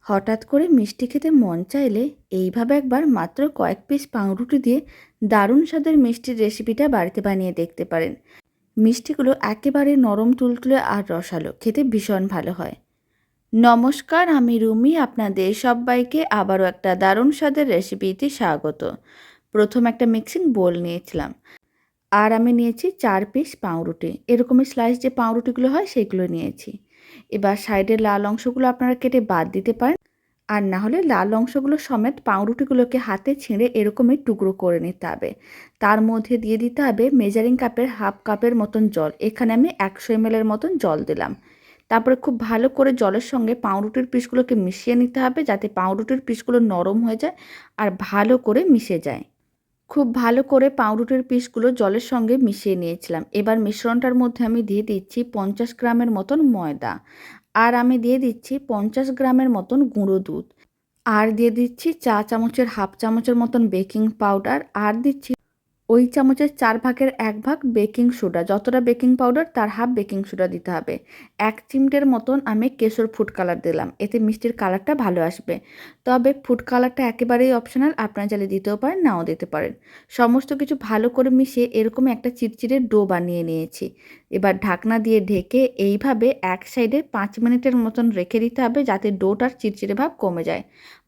হঠাৎ করে মিষ্টি খেতে মন চাইলে এইভাবে একবার মাত্র কয়েক পিস পাউরুটি দিয়ে দারুণ স্বাদের মিষ্টির রেসিপিটা বাড়িতে বানিয়ে দেখতে পারেন। মিষ্টিগুলো একেবারে নরম, তুলতুলে আর রসালো, খেতে ভীষণ ভালো হয়। নমস্কার, আমি রুমি, আপনাদের সবাইকে আবারও একটা দারুণ স্বাদের রেসিপিতে স্বাগত। প্রথম একটা মিক্সিং বোল নিয়েছিলাম। আর আমি নিয়েছি চার পিস পাউরুটি। এরকমই স্লাইস যে পাউরুটিগুলো হয়, সেগুলো নিয়েছি। এবার সাইডের লাল অংশগুলো আপনারা কেটে বাদ দিতে পারেন। আর না হলে লাল অংশগুলো সমেত পাউরুটিগুলোকে হাতে ছিঁড়ে এরকমই টুকরো করে নিতে হবে। তার মধ্যে দিয়ে দিতে হবে মেজারিং কাপের হাফ কাপের মতন জল। এখানে আমি একশো এমএলের মতন জল দিলাম। তারপরে খুব ভালো করে জলের সঙ্গে পাউরুটির পিসগুলোকে মিশিয়ে নিতে হবে যাতে পাউরুটির পিসগুলো নরম হয়ে যায় আর ভালো করে মিশে যায়। খুব ভালো করে পাউরুটির পিসগুলো জলের সঙ্গে মিশিয়ে নিয়েছিলাম। এবার মিশ্রণটার মধ্যে আমি দিয়ে দিচ্ছি পঞ্চাশ গ্রামের মতন ময়দা। আর আমি দিয়ে দিচ্ছি পঞ্চাশ গ্রামের মতন গুঁড়ো দুধ। আর দিয়ে দিচ্ছি চা চামচের হাফ চামচের মতন বেকিং পাউডার। আর দিচ্ছি ওই চামচের চার ভাগের এক ভাগ বেকিং সোডা। যতটা বেকিং পাউডার, তার হাফ বেকিং সোডা দিতে হবে। এক চিমটের মতন আমি কেশর ফুড কালার দিলাম। এতে মিষ্টির কালারটা ভালো আসবে। তবে ফুড কালারটা একেবারেই অপশনাল, আপনারা চাইলে দিতেও পারেন, নাও দিতে পারেন। সমস্ত কিছু ভালো করে মিশিয়ে এরকম একটা চিরচিরে ডো বানিয়ে নিয়েছি। এবার ঢাকনা দিয়ে ঢেকে এইভাবে এক সাইডে পাঁচ মিনিটের মতন রেখে দিতে হবে যাতে ডোটার চিরচিরে ভাব কমে যায়।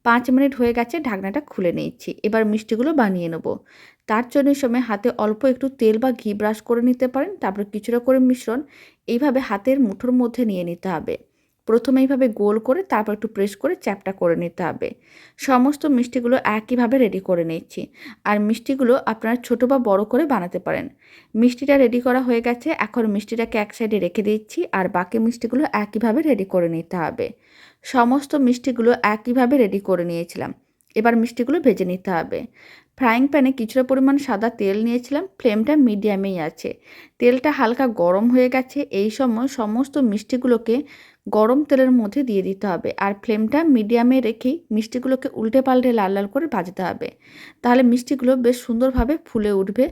পাঁচ মিনিট হয়ে গেছে, ঢাকনাটা খুলে নিচ্ছি। এবার মিষ্টিগুলো বানিয়ে নেব। তার জন্য সময় হাতে অল্প একটু তেল বা ঘি ব্রাশ করে নিতে পারেন, তারপর কিছুটা করে মিশ্রণ এইভাবে হাতের মুঠোর মধ্যে নিয়ে নিতে হবে। প্রথমে এইভাবে গোল করে তারপর একটু প্রেস করে চ্যাপটা করে নিতে হবে। সমস্ত মিষ্টিগুলো একইভাবে রেডি করে নিচ্ছি। আর মিষ্টিগুলো আপনারা ছোটো বা বড় করে বানাতে পারেন। মিষ্টিটা রেডি করা হয়ে গেছে, এখন মিষ্টিটাকে এক সাইডে রেখে দিচ্ছি আর বাকি মিষ্টিগুলো একইভাবে রেডি করে নিতে হবে। সমস্ত মিষ্টিগুলো একইভাবে রেডি করে নিয়েছিলাম। এবার মিষ্টিগুলো ভেজে নিতে হবে। ফ্রাইং প্যানে কিছুটা পরিমাণ সাদা তেল নিয়েছিলাম, ফ্লেমটা মিডিয়ামেই আছে। তেলটা হালকা গরম হয়ে গেছে, এই সময় সমস্ত মিষ্টিগুলোকে গরম তেলের মধ্যে দিয়ে দিতে হবে আর ফ্লেমটা মিডিয়ামে রেখেই মিষ্টিগুলোকে উল্টে পাল্টে লাল লাল করে ভাজতে হবে। তাহলে মিষ্টিগুলো বেশ সুন্দরভাবে ফুলে উঠবে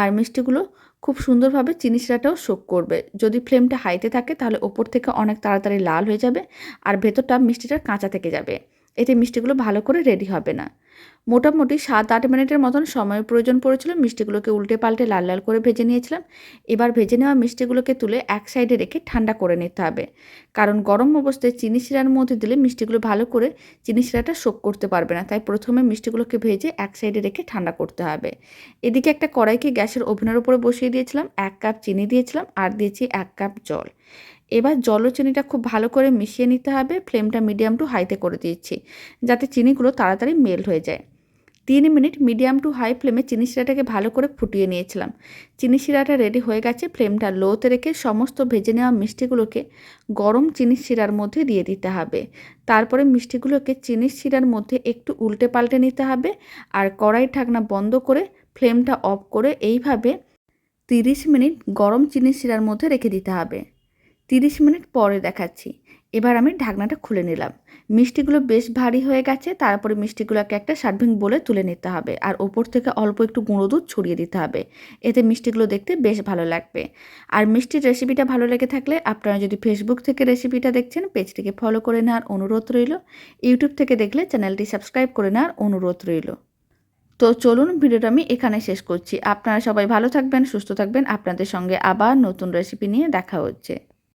আর মিষ্টিগুলো খুব সুন্দরভাবে চিনি শিরাটাও শোক করবে। যদি ফ্লেমটা হাইতে থাকে তাহলে ওপর থেকে অনেক তাড়াতাড়ি লাল হয়ে যাবে আর ভেতরটা মিষ্টিটা কাঁচা থেকে যাবে। এতে মিষ্টিগুলো ভালো করে রেডি হবে না। মোটামুটি সাত আট মিনিটের মতন সময় প্রয়োজন পড়েছিল, মিষ্টিগুলোকে উল্টে পাল্টে লাল লাল করে ভেজে নিয়েছিলাম। এবার ভেজে নেওয়া মিষ্টিগুলোকে তুলে এক সাইডে রেখে ঠান্ডা করে নিতে হবে। কারণ গরম অবস্থায় চিনি শিরার মধ্যে দিলে মিষ্টিগুলো ভালো করে চিনি শিরাটা শোক করতে পারবে না। তাই প্রথমে মিষ্টিগুলোকে ভেজে এক সাইডে রেখে ঠান্ডা করতে হবে। এদিকে একটা কড়াইকে গ্যাসের ওভেনের উপরে বসিয়ে দিয়েছিলাম, এক কাপ চিনি দিয়েছিলাম আর দিয়েছি এক কাপ জল। এবার জল চিনিটা খুব ভালো করে মিশিয়ে নিতে হবে। ফ্লেমটা মিডিয়াম টু হাইতে করে দিয়েছি যাতে চিনিগুলো তাড়াতাড়ি মেল্ট হয়ে যায়। তিন মিনিট মিডিয়াম টু হাই ফ্লেমে চিনি শিরাটাকে ভালো করে ফুটিয়ে নিয়েছিলাম। চিনি শিরাটা রেডি হয়ে গেছে, ফ্লেমটা লোতে রেখে সমস্ত ভেজে নেওয়া মিষ্টিগুলোকে গরম চিনি শিরার মধ্যে দিয়ে দিতে হবে। তারপরে মিষ্টিগুলোকে চিনি শিরার মধ্যে একটু উল্টে পাল্টে নিতে হবে আর কড়াই ঢাকনা বন্ধ করে ফ্লেমটা অফ করে এইভাবে তিরিশ মিনিট গরম চিনি শিরার মধ্যে রেখে দিতে হবে। তিরিশ মিনিট পরে দেখাচ্ছি। এবার আমি ঢাকনাটা খুলে নিলাম। মিষ্টিগুলো বেশ ভারী হয়ে গেছে, তারপরে মিষ্টিগুলোকে একটা সার্ভিং বলে তুলে নিতে হবে আর ওপর থেকে অল্প একটু গুঁড়ো দুধ ছড়িয়ে দিতে হবে। এতে মিষ্টিগুলো দেখতে বেশ ভালো লাগবে। আর মিষ্টির রেসিপিটা ভালো লেগে থাকলে আপনারা যদি ফেসবুক থেকে রেসিপিটা দেখছেন, পেজটিকে ফলো করে নেওয়ার অনুরোধ রইল। ইউটিউব থেকে দেখলে চ্যানেলটি সাবস্ক্রাইব করে নেওয়ার অনুরোধ রইল। তো চলুন ভিডিওটা আমি এখানে শেষ করছি। আপনারা সবাই ভালো থাকবেন, সুস্থ থাকবেন। আপনাদের সঙ্গে আবার নতুন রেসিপি নিয়ে দেখা হচ্ছে।